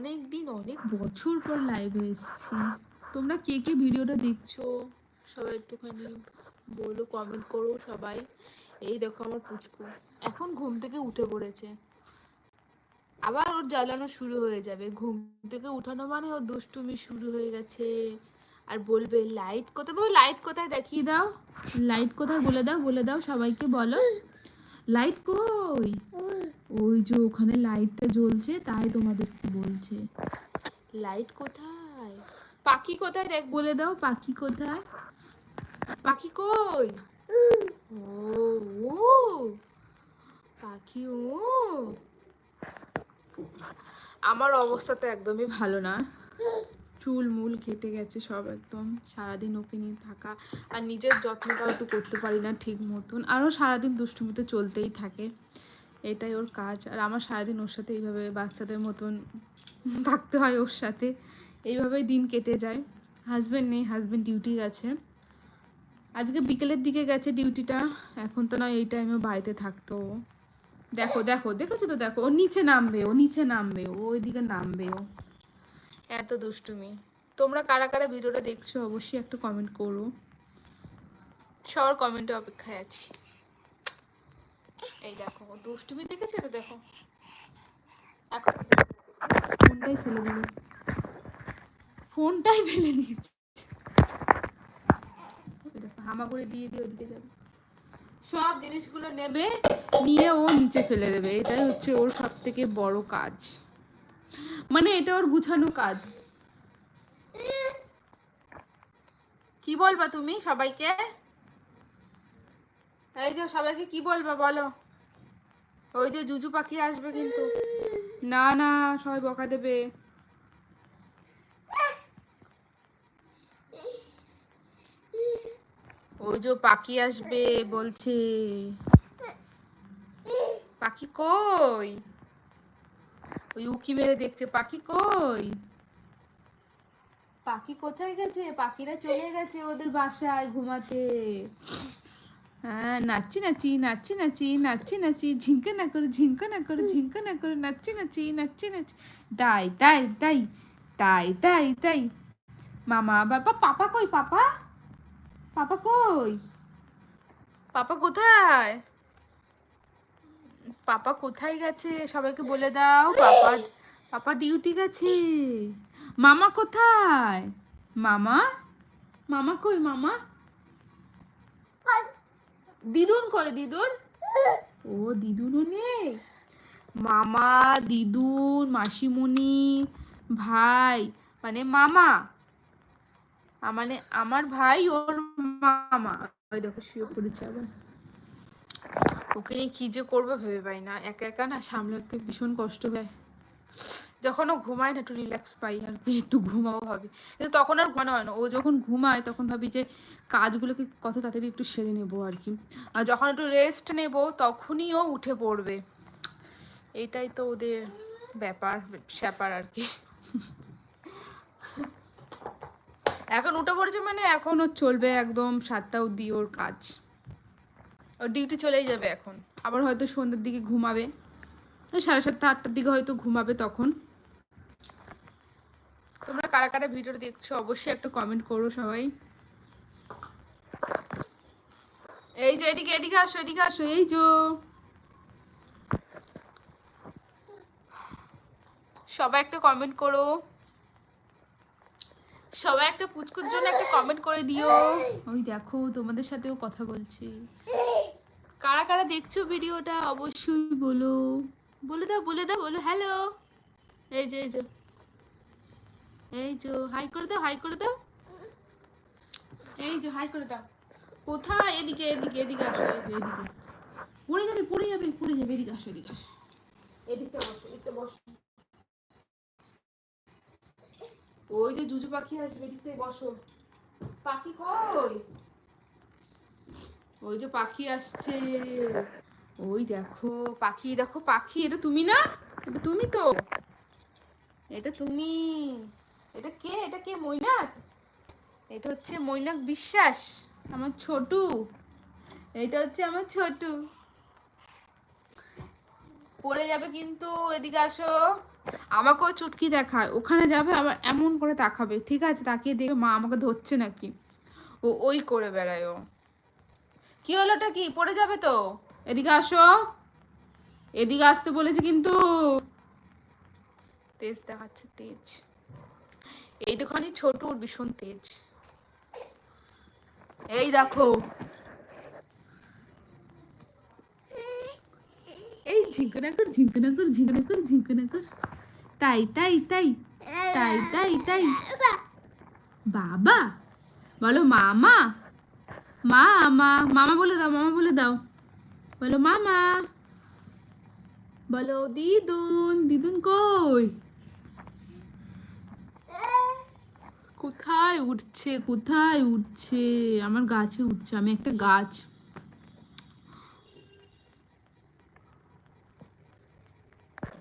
অনেক দিন অনেক বছর পর লাইভে এসেছি। তোমরা কে কে ভিডিওটা দেখছ? সবাই একটুখানি বলো কমেন্ট করো সবাই। এই দেখো আমার পুচকু। এখন ঘুম থেকে উঠে পড়েছে। আবার ওর জ্বালানো শুরু হয়ে যাবে। ঘুম থেকে উঠানো মানে ওর দুষ্টুমি শুরু হয়ে গেছে। আর বলবে লাইট কোথায় বাবা লাইট কোথায় দেখিয়ে দাও? লাইট কোথায়? বলে দাও বলে দাও সবাইকে বলো। লাইট কই? ওই যে ওখানে লাইটটা জ্বলছে, তাই তোমাদেরকে বলছে। লাইট কোথায়? পাখি কোথায় দেখ, বলে দাও, পাখি কোথায়? পাখি কই? ও পাখি, ও। আমার অবস্থা তো একদমই ভালো না। চুল মূল কেটে গেছে সব একদম। সারাদিন ওকে নিয়ে থাকা আর নিজের যত্নটাও একটু করতে পারি না ঠিক মতন। আরও সারাদিন দুষ্টুমিতে চলতেই থাকে। এটাই ওর কাজ। আর আমার সারাদিন ওর সাথে এইভাবে বাচ্চাদের মতন থাকতে হয় ওর সাথে। এইভাবেই দিন কেটে যায়। হাজব্যান্ড নেই হাজব্যান্ড ডিউটি গেছে। আজকে বিকেলের দিকে গেছে ডিউটিটা এখন তো নয়, এই টাইমে বাড়িতে থাকতো। দেখো দেখো, দেখেছ তো? দেখো, ও নিচে নামবে, ও নিচে নামবে, ও ওইদিকে নামবে ও। এত দুষ্টুমি। তোমরা কারা কারা ভিডিওটা দেখছ অবশ্যই একটু কমেন্ট করো। সবার কমেন্টে অপেক্ষায় আছি। এই দেখো দুষ্টুমি দেখেছ তো দেখো? এখন ফোনটাই ফেলে দিল ফোনটাই ফেলে দেখো, হামাগুড়ি দিয়ে দিয়ে ওদিকে যাবে। সব জিনিসগুলো নেবে নিয়ে ও নিচে ফেলে দেবে। এটাই হচ্ছে ওর সব থেকে বড় কাজ। মানে এটা ওর গুছানো কাজ। কি বলবা তুমি সবাইকে? এই যে সবাইকে কি বলবা বলো? ওই যে জুজু পাখি আসবে কিন্তু। না না, সবাই বকা দেবে। ওই যে পাখি আসবে বলছে। পাখি কই? ওই উকি মেরে দেখছে, পাখি কই? পাখি কোথায় গেছে? পাখিরা চলে গেছে ওদের বাসায় ঘুমাতে। নাচি নাচি নাচি নাচি নাচি নাচি, ঝিঙ্কা না করে, ঝিঙ্কা না করে, ঝিঙ্কা না করে, নাচি নাচি নাচি নাচি। তাই তাই তাই তাই তাই তাই মামা, বাবা, পাপা কই, পাপা? পাপা কই? পাপা কোথায়? পাপা কোথায় গেছে? সবাইকে বলে দাও, পাপা পাপা ডিউটি গেছে। মামা কোথায়? মামা? মামা কই, মামা? দিদুন কই দিদুন? ও, দিদুনও নেই? মামা, দিদুন, মাসিমণি, ভাই মানে মামা। মানে আমার ভাই, ওর মামা। ওই দেখো, শুয়ে পড়েছে আবার। ওকে নিয়ে কি যে করব ভেবে পাই না। একা একা না সামলাতে ভীষণ কষ্ট হয়। যখন ও ঘুমায় না, একটু রিল্যাক্স পাই আর কি, একটু ঘুমাবো ভাবি। কিন্তু তখন আর ঘুমানো হয় না। ও যখন ঘুমায়, তখন ভাবি যে কাজগুলোকে কত তাড়াতাড়ি একটু সেরে নেব আর কি। আর যখন একটু রেস্ট নেব, তখনই ও উঠে পড়বে। এটাই তো ওদের ব্যাপার, স্যাপার আর কি। এখন উঠে পড়েছে মানে এখন ওর চলবে একদম সাতটা অব্দি ওর কাজ। ওর ডিউটি চলেই যাবে এখন। আবার হয়তো সন্ধ্যের দিকে ঘুমাবে। সাড়ে সাতটা, আটটার দিকে হয়তো ঘুমাবে তখন। তোমরা কারা কারা ভিডিও দেখছ, অবশ্যই একটা কমেন্ট করো সবাই। এই যে এদিকে এদিকে আসো এদিকে আসো, এই যে। সবাই একটা কমেন্ট করো। সবাই একটা পুচকুর জন্য একটা কমেন্ট করে দিও। ওই দেখো, তোমাদের সাথেও কথা বলছি। কারা কারা দেখছ ভিডিওটা, অবশ্যই বলো। বলে দাও বলে দাও, বলো হ্যালো এই যে এই যে। এই যে হাই করে দাও হাই করে দাও। এই যে হাই করে দাও। কোথায়? এদিকে এদিকে এদিকে আসো এই যে এদিকে। পড়ে যাবে পড়ে যাবে পড়ে যাবে এদিকে আসো এদিকে আসো। এদিকটা বসো এদিকটা বসো। ওই যে জুজু পাখি আসবে এদিকটাই বসো। পাখি কই? ওই যে পাখি আসছে। ওই দেখো পাখি দেখো পাখি এটা তুমি না? এটা তুমি তো? এটা তুমি। এটা কে? এটা কে, মৈনাক? এটা হচ্ছে মৈনাক বিশ্বাস, আমার ছোটু। এটা হচ্ছে আমার ছোটু। পড়ে যাবে কিন্তু, এদিকে আসো। আমাকেও চুটকি দেখায়। ওখানে যাবে, আবার এমন করে তাকাবে। ঠিক আছে, তাকিয়ে দেখবে মা আমাকে ধরছে নাকি। ও ওই করে বেড়ায় ও। কি হলো ওটা কি? পড়ে যাবে তো? এদিকে আসো। এদিকে আসতে বলেছে কিন্তু। তেজ দেখাচ্ছে, তেজ। এইটুখানি ছোট ওর ভীষণ তেজ। এই দেখো। এই ঝিঙ্কনা কর ঝিঙ্কনা কর ঝিঙ্কনা কর ঝিঙ্কনা কর তাই তাই তাই তাই তাই তাই। বাবা, বলো মামা মামা মামা বলে দাও, মামা বলে দাও। বলো মামা, বলো দিদুন দিদুন কই? কোথায় উঠছে কোথায় উঠছে? আমার গাছে উঠছে, আমি একটা গাছ।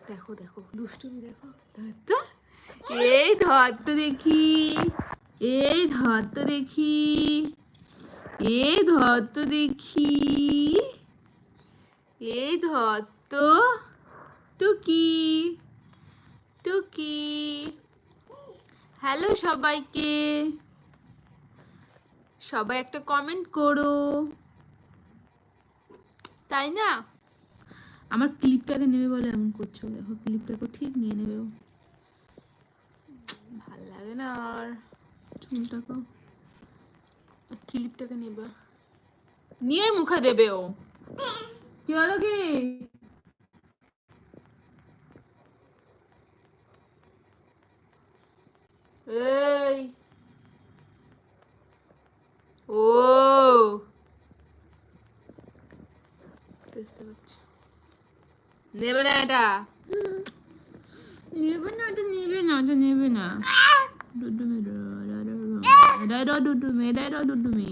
দেখো দেখো, দুষ্টুমি দেখো। এই ধর দেখি। এই ধর দেখি। এই ধর তো দেখি। এই ধর তো। টুকি টুকি হ্যালো সবাইকে। সবাই একটা কমেন্ট করো। তাই না? আমার ক্লিপটাকে নেবে বলে এমন করছ। দেখো ক্লিপটাকে ঠিক নিয়ে নেবে ভালো লাগে না আর। চুলটাকে। ক্লিপটাকে নেবে। নিয়ে মুখে দেবে ও। কি হলো কি? এই ও বুঝতে পারছি নেবে না এটা নেবে না এটা নেবে না এটা নেবে না ডুডুমি এটাই ডুডুমি এটাই ডুডুমি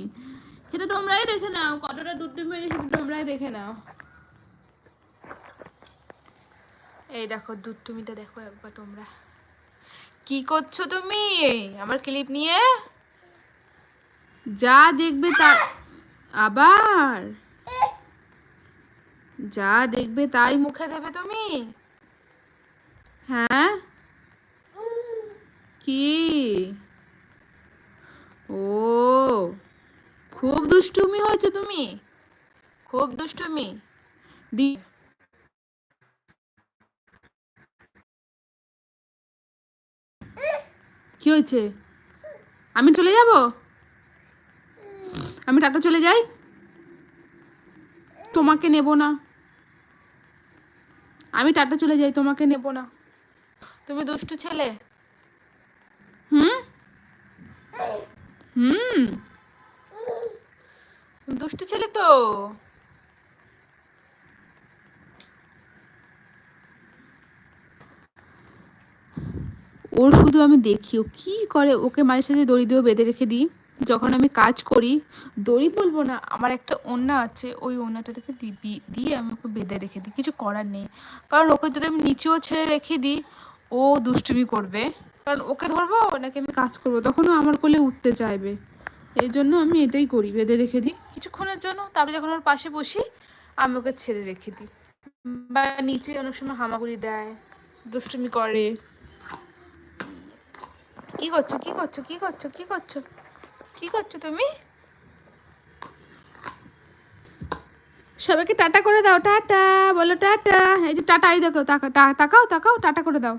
সেটা তোমরাই দেখে নাও কতটা ডুডুমি সেটা তোমরাই দেখে নাও এই দেখো দুধটুমিটা দেখো একবার তোমরা। কি করছ তুমি? আমার ক্লিপ নিয়ে? যা দেখবে তা আবার? যা দেখবে তাই মুখে দেবে তুমি? হ্যাঁ? কি? ও, খুব দুষ্টুমি হয়েছে তুমি। খুব দুষ্টুমি। দি কি হয়েছে? আমি চলে যাব? আমি টাটা চলে যাই? তোমাকে নেব না। আমি টাটা চলে যাই, তোমাকে নেব না। তুমি দুষ্টু ছেলে। হুম? হুম? দুষ্টু ছেলে তো? ওর শুধু আমি দেখি, ও কী করে? ওকে মাঝে সাথে দড়ি দিয়েও বেঁধে রেখে দিই। যখন আমি কাজ করি, দড়ি বলব না, আমার একটা ওড়না আছে, ওই ওড়নাটা থেকে দিবি- দিয়ে আমি ওকে বেঁধে রেখে দিই, কিছু করার নেই। কারণ ওকে যদি আমি নিচেও ছেড়ে রেখে দিই, ও দুষ্টুমি করবে। কারণ ওকে ধরবো, নাকি আমি কাজ করব? তখনও আমার কোলে উঠতে চাইবে। এই জন্য আমি এটাই করি, বেঁধে রেখে দিই। কিছুক্ষণের জন্য, তারপরে যখন ওর পাশে বসি, আমি ওকে ছেড়ে রেখে দিই। বা নিচে অনেক সময় হামাগুড়ি দেয়, দুষ্টুমি করে। কি করছ? কি করছ? কি করছ? কি করছ? কি করছ তুমি? সবাইকে টাটা করে দাও। টাটা। বলো টাটা। এই যে টাটা, এই দেখো তাকা- টা- তাকাও তাকাও, টাটা করে দাও।